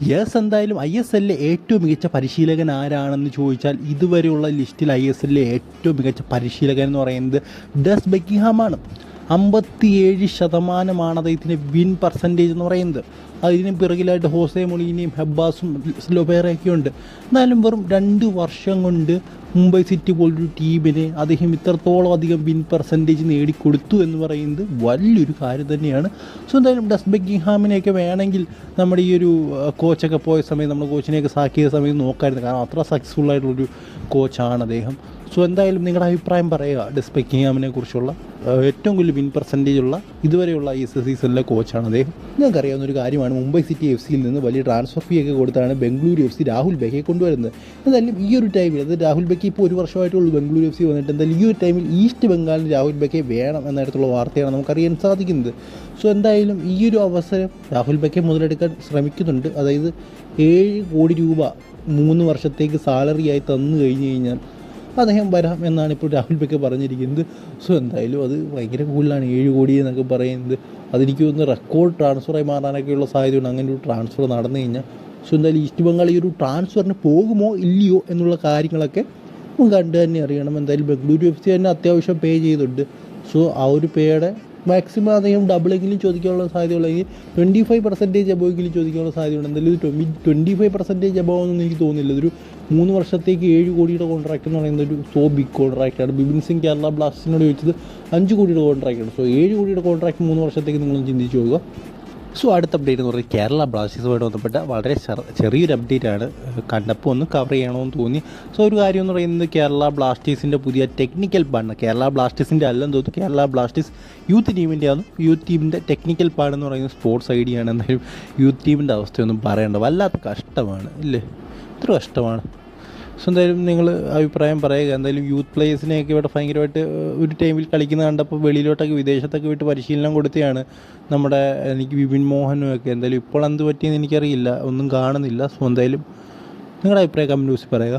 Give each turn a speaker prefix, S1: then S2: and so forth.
S1: Yes എന്തായാലും I S എല്ലിലെ ഏറ്റവും മികച്ച പരിശീലകൻ ആരാണെന്ന് ചോദിച്ചാൽ ഇതുവരെയുള്ള ലിസ്റ്റിൽ ഐ എസ് എല്ലിലെ ഏറ്റവും മികച്ച പരിശീലകൻ എന്ന് പറയുന്നത് ഡസ് ബെക്കിഹാമാണ്. അമ്പത്തിയേഴ് ശതമാനമാണ് അദ്ദേഹത്തിന്റെ വിൻ പെർസെന്റേജ് എന്ന് പറയുന്നത്. അതിന് പിറകിലായിട്ട് ഹോസെ മൊളീനിയും ഹെബ്ബാസും ലൊബേറയൊക്കെ ഉണ്ട് എന്നാലും വെറും രണ്ട് വർഷം കൊണ്ട് മുംബൈ സിറ്റി പോലൊരു ടീമിനെ അദ്ദേഹം ഇത്രത്തോളം അധികം വിൻ പെർസെന്റേജ് നേടിക്കൊടുത്തു എന്ന് പറയുന്നത് വലിയൊരു കാര്യം തന്നെയാണ്. സോ എന്തായാലും ഡസ് ബെക്കിഹാമിനെയൊക്കെ വേണമെങ്കിൽ നമ്മുടെ ഈ ഒരു കോച്ചൊക്കെ പോയ സമയത്ത് നമ്മുടെ കോച്ചിനെയൊക്കെ സാക്കിയ സമയം നോക്കായിരുന്നു. കാരണം അത്ര സക്സസ്ഫുൾ ആയിട്ടുള്ളൊരു കോച്ചാണ് അദ്ദേഹം. സോ എന്തായാലും നിങ്ങളുടെ അഭിപ്രായം പറയുക ഡസ് കുറിച്ചുള്ള ഏറ്റവും കൂടുതൽ വിൻ പെർസെന്റേജ് ഉള്ള ഇതുവരെയുള്ള ഈ സീസണിലെ കോച്ചാണ് അദ്ദേഹം. നിങ്ങൾക്കറിയാവുന്ന ഒരു കാര്യമാണ് മുംബൈ സിറ്റി എഫ് സിയിൽ നിന്ന് വലിയ ട്രാൻസ്ഫർ ഫീ ഒക്കെ കൊടുത്താണ് ബംഗളൂരു എഫ് സി രാഹുൽ ബെഹയെ കൊണ്ടുവരുന്നത്. എന്തായാലും ഈ ഒരു ടൈമിൽ അത് രാഹുൽ ബെക്കി ഇപ്പോൾ ഒരു വർഷമായിട്ടുള്ളൂ ബംഗളൂരു എഫ് സി വന്നിട്ട് എന്തായാലും ഈ ഒരു ടൈമിൽ ഈസ്റ്റ് ബംഗാളിൽ രാഹുൽ ബെക്കെ വേണം എന്ന തരത്തിലുള്ള വാർത്തയാണ് നമുക്കറിയാൻ സാധിക്കുന്നത്. സോ എന്തായാലും ഈ ഒരു അവസരം രാഹുൽ ബെക്കെ മുതലെടുക്കാൻ ശ്രമിക്കുന്നുണ്ട്. അതായത് ഏഴ് കോടി രൂപ മൂന്ന് വർഷത്തേക്ക് സാലറിയായി തന്നു കഴിഞ്ഞു കഴിഞ്ഞാൽ അദ്ദേഹം വരാം എന്നാണ് ഇപ്പോൾ രാഹുൽ ബെക്കെ പറഞ്ഞിരിക്കുന്നത്. സോ എന്തായാലും അത് ഭയങ്കര കൂടുതലാണ്. ഏഴ് കോടി എന്നൊക്കെ പറയുന്നത്. അതെനിക്ക് ഒന്ന് റെക്കോർഡ് ട്രാൻസ്ഫറായി മാറാനൊക്കെയുള്ള സാധ്യതയുണ്ട്. അങ്ങനെ ഒരു ട്രാൻസ്ഫർ നടന്നു കഴിഞ്ഞാൽ സോ എന്തായാലും ഈസ്റ്റ് ബംഗാൾ ഈ ഒരു ട്രാൻസ്ഫറിന് പോകുമോ ഇല്ലയോ എന്നുള്ള കാര്യങ്ങളൊക്കെ കണ്ടു തന്നെ അറിയണം. എന്തായാലും ബംഗളൂരു എഫ് സി തന്നെ അത്യാവശ്യം പേ ചെയ്തിട്ടുണ്ട്. സോ ആ ഒരു പേയുടെ മാക്സിമം അദ്ദേഹം ഡബിളെങ്കിലും ചോദിക്കാനുള്ള സാധ്യതയുള്ളെങ്കിൽ ട്വന്റി ഫൈവ് പെർസെന്റേജ് എബോവെങ്കിലും ചോദിക്കാനുള്ള സാധ്യതയുണ്ട്. എന്തായാലും ഇത് ട്വന്റി ഫൈവ് പെർസെന്റേജ് എബോവ് ഒന്നും എനിക്ക് തോന്നുന്നില്ല. ഇതൊരു മൂന്ന് വർഷത്തേക്ക് ഏഴ് കോടിയുടെ കോൺട്രാക്റ്റ് എന്ന് പറയുന്നത് ഒരു സോ ബിഗ് കോൺട്രാക്റ്റാണ് ബിബിൻ സിംഗ് കേരള ബ്ലാസ്റ്റേഴ്സിനോട് ചോദിച്ചത് അഞ്ച് കോടിയുടെ കോൺട്രാക്റ്റാണ് സോ ഏഴ് കോടിയുടെ കോൺട്രാക്ട് മൂന്ന് വർഷത്തേക്ക് നിങ്ങളൊന്ന് ചിന്തിച്ച് നോക്കുക. സോ അടുത്ത അപ്ഡേറ്റ് എന്ന് പറഞ്ഞാൽ കേരള ബ്ലാസ്റ്റേഴ്സുമായിട്ട് ബന്ധപ്പെട്ട വളരെ ചെറ- ചെറിയൊരു അപ്ഡേറ്റ് ആണ് കണ്ടപ്പോൾ ഒന്ന് കവർ ചെയ്യണമെന്ന് തോന്നി. സോ ഒരു കാര്യം എന്ന് പറയുന്നത് കേരള ബ്ലാസ്റ്റേഴ്സിന്റെ പുതിയ ടെക്നിക്കൽ പാണ് കേരള ബ്ലാസ്റ്റേഴ്സിന്റെ അല്ലെന്ന് തോന്നുന്നു കേരള ബ്ലാസ്റ്റേഴ്സ് യൂത്ത് ടീമിന്റെ ആണ്. യൂത്ത് ടീമിന്റെ ടെക്നിക്കൽ പാടെന്ന് പറയുന്നത് സ്പോർട്സ് ഐഡിയ ആണ്. എന്തായാലും യൂത്ത് ടീമിന്റെ അവസ്ഥയൊന്നും പറയേണ്ട വല്ലാത്ത കഷ്ടമാണ് ഇല്ലേ? ഇത്ര കഷ്ടമാണ്. സോ എന്തായാലും നിങ്ങൾ അഭിപ്രായം പറയുക. എന്തായാലും യൂത്ത് പ്ലേയേഴ്സിനെയൊക്കെ ഇവിടെ ഭയങ്കരമായിട്ട് ഒരു ടൈമിൽ കളിക്കുന്ന കണ്ടപ്പോൾ വെളിയിലോട്ടൊക്കെ വിദേശത്തൊക്കെ വിട്ട് പരിശീലനം കൊടുത്തതാണ് നമ്മുടെ എനിക്ക് വിപിൻ മോഹനും ഒക്കെ. എന്തായാലും ഇപ്പോൾ എന്ത് പറ്റിയെന്ന് എനിക്കറിയില്ല. ഒന്നും കാണുന്നില്ല. സോ എന്തായാലും നിങ്ങളുടെ അഭിപ്രായം കമന്റ് ബോക്സിൽ പറയുക.